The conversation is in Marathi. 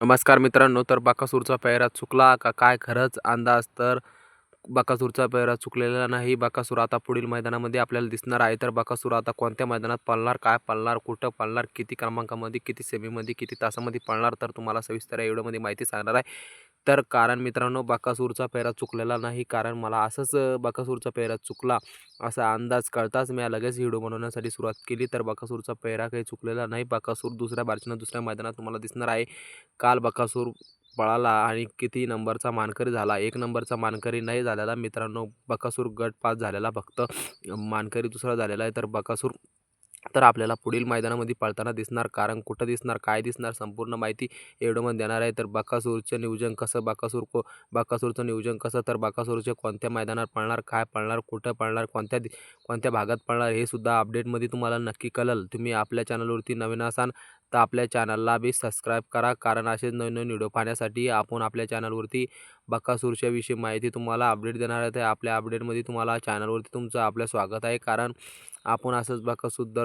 नमस्कार मित्रांनो तर बकासूरचा पेहरा चुकला का काय खरंच अंदाज? तर बकासूरचा पेहरा चुकलेला नाही. बकासूर आता पुढील मैदानामध्ये आपल्याला दिसणार आहे. तर बकासूर आता कोणत्या मैदानात पळणार? काय पळणार? कुठं पळणार? किती क्रमांकामध्ये किती सेमीमध्ये किती तासामध्ये पळणार? तर तुम्हाला सविस्तर या व्हिडिओमध्ये माहिती सांगणार आहे. तर कारण मित्रांनो बकासूरचा पेहरा चुकलेला नाही. कारण मला असंच बकासूरचा पेहरा चुकला असा अंदाज कळताच मी लगेच व्हिडिओ बनवण्यासाठी सुरुवात केली. तर बकासूरचा पेहरा काही चुकलेला नाही. बकासूर दुसऱ्या बारशीनं दुसऱ्या मैदानात तुम्हाला दिसणार आहे. काल बकासूर पळाला आणि किती नंबरचा मानकरी झाला? एक नंबरचा मानकरी नाही झालेला मित्रांनो. बकासूर गट पास झालेला फक्त. मानकरी दुसरा झालेला आहे. तर बकासूर तर आपल्याला पुढील मैदानामध्ये पळताना दिसणार कारण कुठं दिसणार काय दिसणार संपूर्ण माहिती एवढं देणार आहे. तर बाकासूरचं नियोजन कसं बाकासूर को बाकासूरचं नियोजन कसं तर बाकासूरचे कोणत्या मैदानात पळणार काय पळणार कुठं पळणार कोणत्या कोणत्या भागात पळणार हे सुद्धा अपडेटमध्ये तुम्हाला नक्की कळेल. तुम्ही आपल्या चॅनलवरती नवीन असाल तर आपल्या चॅनलला बी सबस्क्राईब करा कारण असेच नवीन नवीन व्हिडिओ पाहण्यासाठी आपण आपल्या चॅनलवरती बकासूरच्याविषयी माहिती तुम्हाला अपडेट देणार आहे. तर आपल्या अपडेटमध्ये तुम्हाला चॅनलवरती तुमचं आपलं स्वागत आहे कारण आपण असंच बकासूर दर